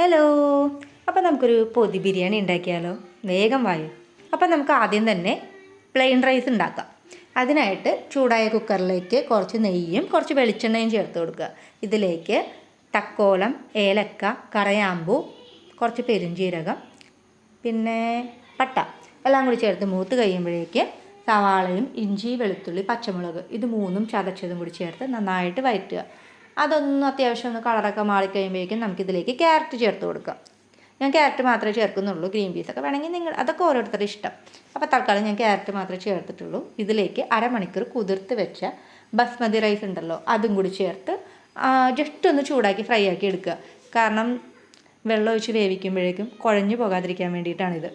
Hello അപ്പോൾ നമുക്കൊരു പൊതി ബിരിയാണി ഉണ്ടാക്കിയാലോ? വേഗം വായു. അപ്പോൾ നമുക്ക് ആദ്യം തന്നെ പ്ലെയിൻ റൈസ് ഉണ്ടാക്കാം. അതിനായിട്ട് ചൂടായ കുക്കറിലേക്ക് കുറച്ച് നെയ്യും കുറച്ച് വെളിച്ചെണ്ണയും ചേർത്ത് കൊടുക്കുക. ഇതിലേക്ക് തക്കോലം ഏലക്ക കറയാമ്പൂ കുറച്ച് പെരുംജീരകം പിന്നെ പട്ട. എല്ലാം കൂടി ചേർത്ത് മൂത്ത് കഴിയുമ്പോഴേക്ക് സവാളയും ഇഞ്ചി വെളുത്തുള്ളി പച്ചമുളക് ഇത് മൂന്നും ചതച്ചതും കൂടി ചേർത്ത് നന്നായിട്ട് വഴറ്റുക അതൊന്ന് അത്യാവശ്യം ഒന്ന് കളറൊക്കെ മാറിക്കഴിയുമ്പോഴേക്കും നമുക്കിതിലേക്ക് ക്യാരറ്റ് ചേർത്ത് കൊടുക്കാം. ഞാൻ ക്യാരറ്റ് മാത്രമേ ചേർക്കുന്നുള്ളൂ ഗ്രീൻ പീസൊക്കെ വേണമെങ്കിൽ നിങ്ങൾ അതൊക്കെ ഓരോരുത്തരുടെ ഇഷ്ടം. അപ്പോൾ തൽക്കാലം ഞാൻ ക്യാരറ്റ് മാത്രമേ ചേർത്തിട്ടുള്ളൂ. ഇതിലേക്ക് അരമണിക്കൂർ കുതിർത്ത് വെച്ച ബസ്മതി റൈസ് ഉണ്ടല്ലോ അതും കൂടി ചേർത്ത് ജസ്റ്റ് ഒന്ന് ചൂടാക്കി ഫ്രൈ ആക്കി എടുക്കുക. കാരണം വെള്ളം ഒഴിച്ച് വേവിക്കുമ്പോഴേക്കും കുഴഞ്ഞു പോകാതിരിക്കാൻ വേണ്ടിയിട്ടാണിത്.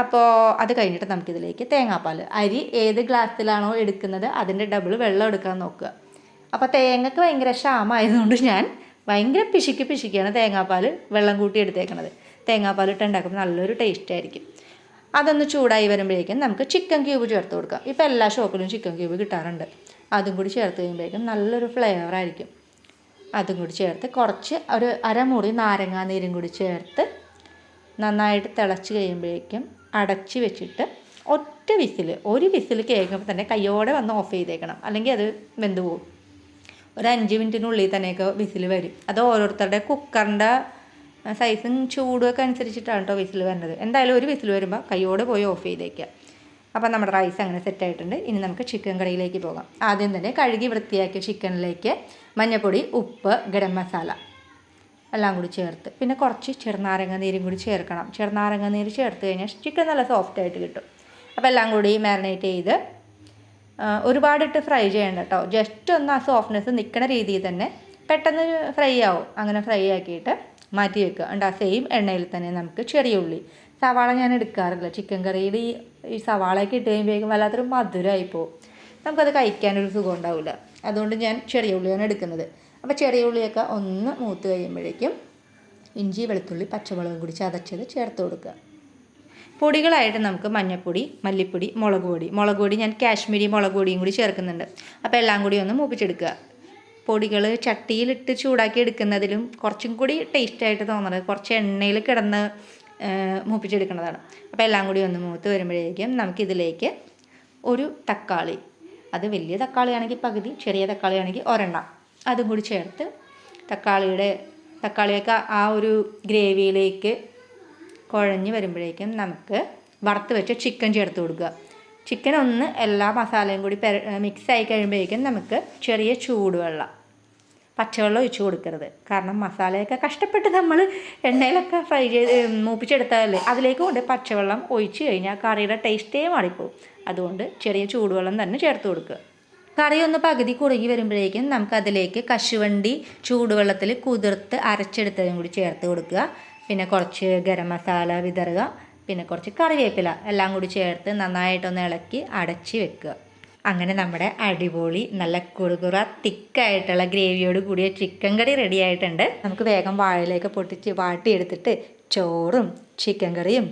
അപ്പോൾ അത് കഴിഞ്ഞിട്ട് നമുക്കിതിലേക്ക് തേങ്ങാപ്പാൽ അരി ഏത് ഗ്ലാസ്സിലാണോ എടുക്കുന്നത് അതിന്റെ ഡബിൾ വെള്ളം എടുക്കാൻ നോക്കുക. അപ്പോൾ തേങ്ങക്ക് ഭയങ്കര ക്ഷാമമായതുകൊണ്ട് ഞാൻ ഭയങ്കര പിശുക്കി പിശുക്കിയാണ് തേങ്ങാപ്പാൽ വെള്ളം കൂട്ടി എടുത്തേക്കണത്. തേങ്ങാപ്പാൽ ഇട്ട് ഉണ്ടാക്കുമ്പോൾ നല്ലൊരു ടേസ്റ്റ് ആയിരിക്കും. അതൊന്ന് ചൂടായി വരുമ്പോഴേക്കും നമുക്ക് ചിക്കൻ ക്യൂബ് ചേർത്ത് കൊടുക്കാം. ഇപ്പോൾ എല്ലാ ഷോപ്പിലും ചിക്കൻ ക്യൂബ് കിട്ടാറുണ്ട്. അതും കൂടി ചേർത്ത് കഴിയുമ്പോഴേക്കും നല്ലൊരു ഫ്ലേവർ ആയിരിക്കും. അതും കൂടി ചേർത്ത് കുറച്ച് ഒരു അരമുറി നാരങ്ങാ നീരും കൂടി ചേർത്ത് നന്നായിട്ട് തിളച്ച് കഴിയുമ്പോഴേക്കും അടച്ച് വെച്ചിട്ട് ഒറ്റ വിസിൽ ഒരു വിസിൽ കേൾക്കുമ്പോൾ തന്നെ കയ്യോടെ വന്ന് ഓഫ് ചെയ്തേക്കണം. അല്ലെങ്കിൽ അത് വെന്ത് പോകും. ഒരു അഞ്ച് മിനിറ്റിനുള്ളിൽ തന്നെയൊക്കെ വിസിൽ വരും. അത് ഓരോരുത്തരുടെ കുക്കറിന്റെ സൈസും ചൂടൊക്കെ അനുസരിച്ചിട്ടാണ് കേട്ടോ വിസിൽ വരുന്നത്. എന്തായാലും ഒരു വിസിൽ വരുമ്പോൾ കയ്യോടെ പോയി ഓഫ് ചെയ്തേക്കുക അപ്പോൾ നമ്മുടെ റൈസ് അങ്ങനെ സെറ്റ് ആയിട്ടുണ്ട്. ഇനി നമുക്ക് ചിക്കൻ കറിയിലേക്ക് പോകാം. ആദ്യം തന്നെ കഴുകി വൃത്തിയാക്കിയ ചിക്കനിലേക്ക് മഞ്ഞൾപ്പൊടി ഉപ്പ് ഗരം മസാല എല്ലാം കൂടി ചേർത്ത്. പിന്നെ കുറച്ച് ചെറുനാരങ്ങ നീരും കൂടി ചേർക്കണം. ചെറുനാരങ്ങ നീര് ചേർത്ത് കഴിഞ്ഞാൽ ചിക്കൻ നല്ല സോഫ്റ്റ് ആയിട്ട് കിട്ടും. അപ്പോൾ എല്ലാം കൂടി മാരിനേറ്റ് ചെയ്ത് ഒരുപാടിട്ട് ഫ്രൈ ചെയ്യണ്ട കേട്ടോ ജസ്റ്റ് ഒന്ന് ആ സോഫ്റ്റ്നെസ് നിൽക്കുന്ന രീതിയിൽ തന്നെ പെട്ടെന്ന് ഫ്രൈ ആവും. അങ്ങനെ ഫ്രൈ ആക്കിയിട്ട് മാറ്റി വെക്കുക. ഉണ്ട് ആ സെയിം എണ്ണയിൽ തന്നെ നമുക്ക് ചെറിയ ഉള്ളി. സവാള ഞാൻ എടുക്കാറില്ല. ചിക്കൻ കറിയിൽ ഈ സവാളയൊക്കെ ഇട്ട് കഴിയുമ്പോഴേക്കും വല്ലാത്തൊരു മധുരമായി പോകും നമുക്കത് കഴിക്കാനൊരു സുഖം ഉണ്ടാവില്ല അതുകൊണ്ട് ഞാൻ ചെറിയ ഉള്ളിയാണ് എടുക്കുന്നത്. അപ്പോൾ ചെറിയ ഉള്ളിയൊക്കെ ഒന്ന് മൂത്ത് കഴിയുമ്പോഴേക്കും ഇഞ്ചി വെളുത്തുള്ളി പച്ചമുളകും കൂടി ചതച്ചത് ചേർത്ത് കൊടുക്കുക. പൊടികളായിട്ട് നമുക്ക് മഞ്ഞൾപ്പൊടി മല്ലിപ്പൊടി മുളക് പൊടി. മുളക് പൊടി ഞാൻ കാശ്മീരി മുളക് പൊടിയും കൂടി ചേർക്കുന്നുണ്ട്. അപ്പോൾ എല്ലാം കൂടി ഒന്ന് മൂപ്പിച്ചെടുക്കുക. പൊടികൾ ചട്ടിയിലിട്ട് ചൂടാക്കി എടുക്കുന്നതിലും കുറച്ചും കൂടി ടേസ്റ്റായിട്ട് തോന്നുന്നത് കുറച്ച് എണ്ണയിൽ കിടന്ന് മൂപ്പിച്ചെടുക്കുന്നതാണ്. അപ്പോൾ എല്ലാം കൂടി ഒന്ന് മൂത്ത് വരുമ്പോഴേക്കും നമുക്കിതിലേക്ക് ഒരു തക്കാളി. അത് വലിയ തക്കാളിയാണെങ്കിൽ പകുതി ചെറിയ തക്കാളിയാണെങ്കിൽ ഒരെണ്ണം. അതും കൂടി ചേർത്ത് തക്കാളിയുടെ തക്കാളിയൊക്കെ ആ ഒരു ഗ്രേവിയിലേക്ക് കുഴഞ്ഞ് വരുമ്പോഴേക്കും നമുക്ക് വറുത്ത് വെച്ച ചിക്കൻ ചേർത്ത് കൊടുക്കുക. ചിക്കൻ ഒന്ന് എല്ലാ മസാലയും കൂടി മിക്സ് ആയി കഴിയുമ്പോഴേക്കും നമുക്ക് ചെറിയ ചൂടുവെള്ളം പച്ചവെള്ളം ഒഴിച്ച് കൊടുക്കരുത്. കാരണം മസാലയൊക്കെ കഷ്ടപ്പെട്ട് നമ്മൾ എണ്ണയിലൊക്കെ ഫ്രൈ ചെയ്ത് മൂപ്പിച്ചെടുത്താലേ അതിലേക്ക് കൊണ്ട് പച്ചവെള്ളം ഒഴിച്ച് കഴിഞ്ഞാൽ കറിയുടെ ടേസ്റ്റേ മാറിപ്പോവും. അതുകൊണ്ട് ചെറിയ ചൂടുവെള്ളം തന്നെ ചേർത്ത് കൊടുക്കുക. കറി ഒന്ന് പകുതി കുറുകി വരുമ്പോഴേക്കും നമുക്ക് അതിലേക്ക് കശുവണ്ടി ചൂടുവെള്ളത്തിൽ കുതിർത്ത് അരച്ചെടുത്തതും കൂടി ചേർത്ത് കൊടുക്കുക. പിന്നെ കുറച്ച് ഗരം മസാല വിതറുക പിന്നെ കുറച്ച് കറിവേപ്പില എല്ലാം കൂടി ചേർത്ത് നന്നായിട്ടൊന്ന് ഇളക്കി അടച്ച് വെക്കുക. അങ്ങനെ നമ്മുടെ അടിപൊളി നല്ല കുറുകുറ തിക്കായിട്ടുള്ള ഗ്രേവിയോട് കൂടിയ ചിക്കൻ കറി റെഡി ആയിട്ടുണ്ട്. നമുക്ക് വേഗം വാഴയിലേക്ക് പൊട്ടിച്ച് വാട്ടിയെടുത്തിട്ട് ചോറും ചിക്കൻ കറിയും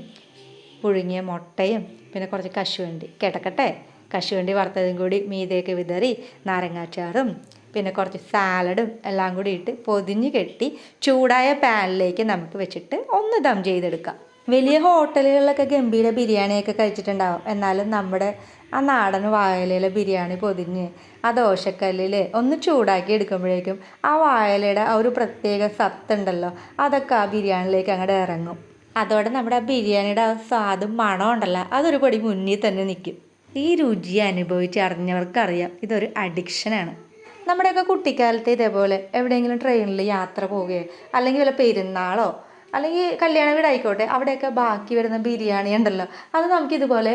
പുഴുങ്ങിയ മുട്ടയും പിന്നെ കുറച്ച് കശുവണ്ടി. കിടക്കട്ടെ? കശുവണ്ടി വറുത്തതും കൂടി മീതയൊക്കെ വിതറി നാരങ്ങാച്ചാറും പിന്നെ കുറച്ച് സാലഡും എല്ലാം കൂടി ഇട്ട് പൊതിഞ്ഞ് കെട്ടി ചൂടായ പാനിലേക്ക് നമുക്ക് വെച്ചിട്ട് ഒന്ന് ദം ചെയ്തെടുക്കാം. വലിയ ഹോട്ടലുകളിലൊക്കെ ഗംഭീര ബിരിയാണിയൊക്കെ കഴിച്ചിട്ടുണ്ടാവും. എന്നാലും നമ്മുടെ ആ നാടൻ വായലയിലെ ബിരിയാണി പൊതിഞ്ഞ് ആ ദോശക്കല്ലിൽ ഒന്ന് ചൂടാക്കി എടുക്കുമ്പോഴേക്കും ആ വായലയുടെ ആ ഒരു പ്രത്യേക സത്തുണ്ടല്ലോ അതൊക്കെ ആ ബിരിയാണിയിലേക്ക് അങ്ങോട്ട് ഇറങ്ങും. അതോടെ നമ്മുടെ ആ ബിരിയാണിയുടെ ആ സ്വാദും മണം ഉണ്ടല്ലോ അതൊരു പടി മുന്നിൽ തന്നെ നിൽക്കും. ഈ രുചി അനുഭവിച്ച് അറിഞ്ഞവർക്കറിയാം ഇതൊരു അഡിക്ഷനാണ്. നമ്മുടെയൊക്കെ കുട്ടിക്കാലത്ത് ഇതേപോലെ എവിടെയെങ്കിലും ട്രെയിനിൽ യാത്ര പോവുകയോ അല്ലെങ്കിൽ വല്ല പെരുന്നാളോ അല്ലെങ്കിൽ കല്യാണ വീടായിക്കോട്ടെ അവിടെയൊക്കെ ബാക്കി വരുന്ന ബിരിയാണി ഉണ്ടല്ലോ അത് നമുക്ക് ഇതുപോലെ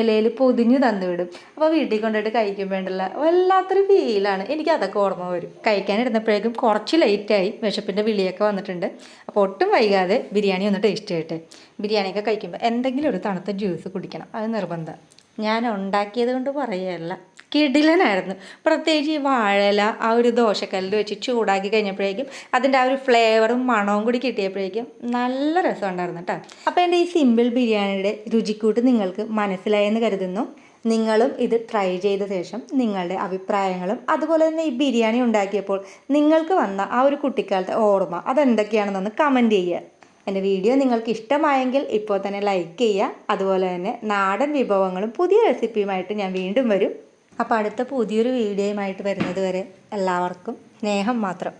ഇലയിൽ പൊതിഞ്ഞ് തന്നു വിടും അപ്പോൾ വീട്ടിൽ കൊണ്ടുപോയിട്ട് കഴിക്കുമ്പോണ്ടല്ലോ വല്ലാത്തൊരു ഫീലാണ് എനിക്ക് അതൊക്കെ ഓർമ്മ വരും. കഴിക്കാനിരുന്നപ്പോഴേക്കും കുറച്ച് ലേറ്റായി വിശപ്പിന്റെ വിളിയൊക്കെ വന്നിട്ടുണ്ട്. അപ്പോൾ ഒട്ടും വൈകാതെ ബിരിയാണി ഒന്ന് ടേസ്റ്റ് ചെയ്യട്ടെ. ബിരിയാണിയൊക്കെ കഴിക്കുമ്പോൾ എന്തെങ്കിലും ഒരു തണുത്ത ജ്യൂസ് കുടിക്കണം. അത് നിർബന്ധം. ഞാൻ ഉണ്ടാക്കിയത് കൊണ്ട് പറയുകയല്ല കിടിലനായിരുന്നു. പ്രത്യേകിച്ച് ഈ വാഴല ആ ഒരു ദോശക്കല്ലിൽ വെച്ച് ചൂടാക്കി കഴിഞ്ഞപ്പോഴേക്കും അതിന്റെ ആ ഒരു ഫ്ലേവറും മണവും കൂടി കിട്ടിയപ്പോഴേക്കും നല്ല രസം രസമുണ്ടായിരുന്നു കേട്ടോ. അപ്പോൾ എന്റെ ഈ സിമ്പിൾ ബിരിയാണിയുടെ രുചിക്കൂട്ട് നിങ്ങൾക്ക് മനസ്സിലായെന്ന് കരുതുന്നു. നിങ്ങളും ഇത് ട്രൈ ചെയ്ത ശേഷം നിങ്ങളുടെ അഭിപ്രായങ്ങളും അതുപോലെ തന്നെ ഈ ബിരിയാണി ഉണ്ടാക്കിയപ്പോൾ നിങ്ങൾക്ക് വന്ന ആ ഒരു കുട്ടിക്കാലത്തെ ഓർമ്മ അതെന്തൊക്കെയാണെന്നൊന്ന് കമന്റ് ചെയ്യുക. എന്റെ വീഡിയോ നിങ്ങൾക്ക് ഇഷ്ടമായെങ്കിൽ ഇപ്പോൾ തന്നെ ലൈക്ക് ചെയ്യുക. അതുപോലെ തന്നെ നാടൻ വിഭവങ്ങളും പുതിയ റെസിപ്പിയുമായിട്ട് ഞാൻ വീണ്ടും വരും. അപ്പോൾ അടുത്ത പുതിയൊരു വീഡിയോയുമായിട്ട് വരുന്നത് വരെ എല്ലാവർക്കും സ്നേഹം മാത്രം.